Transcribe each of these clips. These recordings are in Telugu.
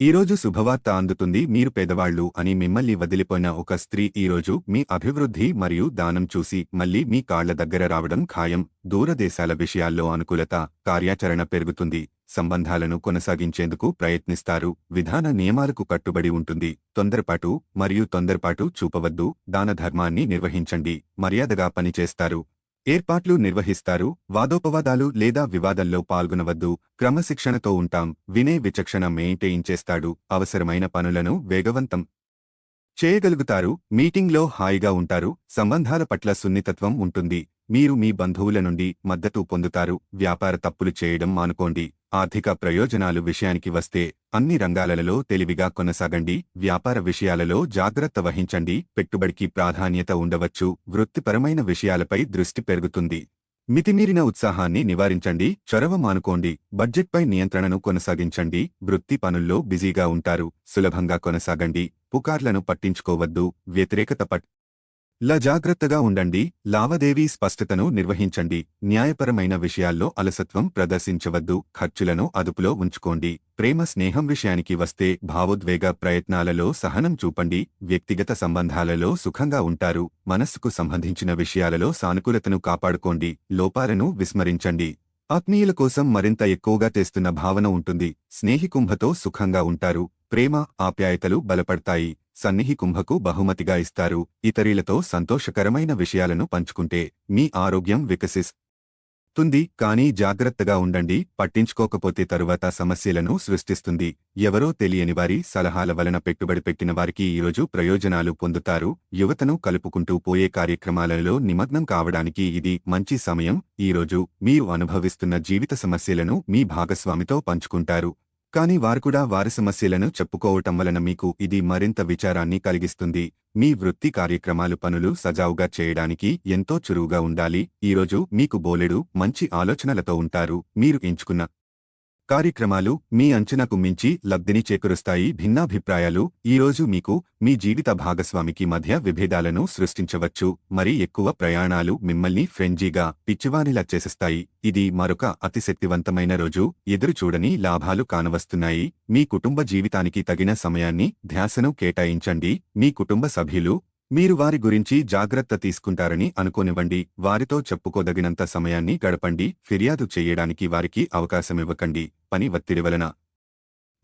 ఈరోజు శుభవార్త అందుతుంది మీరు పేదవాళ్ళు అని మిమ్మల్ని వదిలిపోయిన ఒక స్త్రీ ఈరోజు మీ అభివృద్ధి మరియు దానం చూసి మళ్ళీ మీ కాళ్ళ దగ్గర రావడం ఖాయం. దూరదేశాల విషయాల్లో అనుకూలత కార్యాచరణ పెరుగుతుంది. సంబంధాలను కొనసాగించేందుకు ప్రయత్నిస్తారు. విధాన నియమాలకు కట్టుబడి ఉంటుంది. తొందరపాటు మరియు తొందరపాటు చూపవద్దు. దాన ధర్మాన్ని నిర్వహించండి. మర్యాదగా పనిచేస్తారు. ఏర్పాట్లు నిర్వహిస్తారు వాదోపవాదాలు లేదా వివాదంలో పాల్గొనవద్దు క్రమశిక్షణతో ఉంటాం వినే విచక్షణ మెయింటైన్ చేస్తాడు అవసరమైన పనులను వేగవంతం చేయగలుగుతారు మీటింగ్లో హాయిగా ఉంటారు సంబంధాల పట్ల సున్నితత్వం ఉంటుంది. మీరు మీ బంధువుల నుండి మద్దతు పొందుతారు. వ్యాపార తప్పులు చేయడం మానుకోండి. ఆర్థిక ప్రయోజనాలు విషయానికి వస్తే అన్ని రంగాలలో తెలివిగా కొనసాగండి. వ్యాపార విషయాలలో జాగ్రత్త వహించండి. పెట్టుబడికి ప్రాధాన్యత ఉండవచ్చు. వృత్తిపరమైన విషయాలపై దృష్టి పెరుగుతుంది. మితిమీరిన ఉత్సాహాన్ని నివారించండి. చొరవ మానుకోండి. బడ్జెట్పై నియంత్రణను కొనసాగించండి. వృత్తి పనుల్లో బిజీగా ఉంటారు. సులభంగా కొనసాగండి. పుకార్లను పట్టించుకోవద్దు. వ్యతిరేకత పట్ ల జాగ్రత్తగా ఉండండి. లావాదేవీ స్పష్టతను నిర్వహించండి. న్యాయపరమైన విషయాల్లో అలసత్వం ప్రదర్శించవద్దు. ఖర్చులను అదుపులో ఉంచుకోండి. ప్రేమ స్నేహం విషయానికి వస్తే భావోద్వేగ ప్రయత్నాలలో సహనం చూపండి. వ్యక్తిగత సంబంధాలలో సుఖంగా ఉంటారు. మనస్సుకు సంబంధించిన విషయాలలో సానుకూలతను కాపాడుకోండి. లోపాలను విస్మరించండి. ఆత్మీయుల కోసం మరింత ఎక్కువగా తెస్తున్న భావన ఉంటుంది. స్నేహికుంభతో సుఖంగా ఉంటారు. ప్రేమ ఆప్యాయతలు బలపడతాయి. సన్నిహి కుంభకు బహుమతిగా ఇస్తారు. ఇతరులతో సంతోషకరమైన విషయాలను పంచుకుంటే మీ ఆరోగ్యం వికసిస్తుంది కానీ జాగ్రత్తగా ఉండండి. పట్టించుకోకపోతే తరువాత సమస్యలను సృష్టిస్తుంది. ఎవరో తెలియని వారి సలహాల వలన పెట్టుబడి పెట్టిన వారికి ఈరోజు ప్రయోజనాలు పొందుతారు. యువతను కలుపుకుంటూ పోయే కార్యక్రమాలలో నిమగ్నం కావడానికి ఇది మంచి సమయం. ఈరోజు మీరు అనుభవిస్తున్న జీవిత సమస్యలను మీ భాగస్వామితో పంచుకుంటారు. కానీ వారుకూడా వారి సమస్యలను చెప్పుకోవటం వలన మీకు ఇది మరింత విచారాన్ని కలిగిస్తుంది. మీ వృత్తి కార్యక్రమాలు పనులు సజావుగా చేయడానికి ఎంతో చురువుగా ఉండాలి. ఈరోజు మీకు బోలెడు మంచి ఆలోచనలతో ఉంటారు. మీరు ఎంచుకున్న కార్యక్రమాలు మీ అంచనాకు మించి లబ్ధిని చేకూరుస్తాయి. భిన్నాభిప్రాయాలు ఈరోజు మీకు మీ జీవిత భాగస్వామికి మధ్య విభేదాలను సృష్టించవచ్చు. మరి ఎక్కువ ప్రయాణాలు మిమ్మల్ని ఫ్రెంజీగా పిచ్చివానిలా చేసేస్తాయి. ఇది మరొక అతిశక్తివంతమైన రోజు. ఎదురుచూడని లాభాలు కానవస్తున్నాయి. మీ కుటుంబ జీవితానికి తగిన సమయాన్ని ధ్యాసను కేటాయించండి. మీ కుటుంబ సభ్యులు మీరు వారి గురించి జాగ్రత్త తీసుకుంటారని అనుకోనివ్వండి వారితో చెప్పుకోదగినంత సమయాన్ని గడపండి ఫిర్యాదు చేయడానికి వారికి అవకాశమివ్వకండి పని ఒత్తిడి వలన.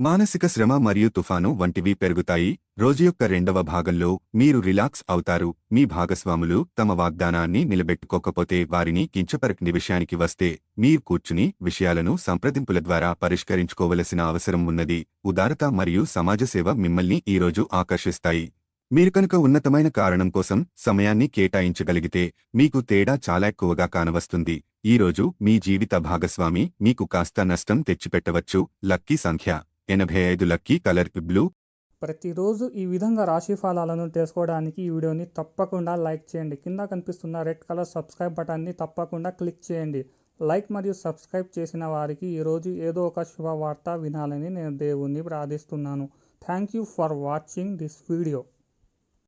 మానసిక శ్రమ మరియు తుఫాను వంటివి పెరుగుతాయి. రోజు యొక్క రెండవ భాగంలో మీరు రిలాక్స్ అవుతారు. మీ భాగస్వాములు తమ వాగ్దానాన్ని నిలబెట్టుకోకపోతే వారిని కించపరకని విషయానికి వస్తే మీరు కూర్చుని విషయాలను సంప్రదింపుల ద్వారా పరిష్కరించుకోవలసిన అవసరం ఉన్నది. ఉదారత మరియు సమాజసేవ మిమ్మల్ని ఈరోజు ఆకర్షిస్తాయి. మీరు కనుక ఉన్నతమైన కారణం కోసం సమయాన్ని కేటాయించగలిగితే మీకు తేడా చాలా ఎక్కువగా కానవస్తుంది. ఈరోజు మీ జీవిత భాగస్వామి మీకు కాస్త నష్టం తెచ్చిపెట్టవచ్చు. లక్కీ సంఖ్య ఎనభై ఐదు లక్కీ కలర్ బ్లూ. ప్రతిరోజు ఈ విధంగా రాశి ఫలాలను తెలుసుకోవడానికి ఈ వీడియోని తప్పకుండా లైక్ చేయండి. కింద కనిపిస్తున్న రెడ్ కలర్ సబ్స్క్రైబ్ బటన్ని తప్పకుండా క్లిక్ చేయండి. లైక్ మరియు సబ్స్క్రైబ్ చేసిన వారికి ఈరోజు ఏదో ఒక శుభవార్త వినాలని నేను దేవుణ్ణి ప్రార్థిస్తున్నాను. Thank you for watching this video.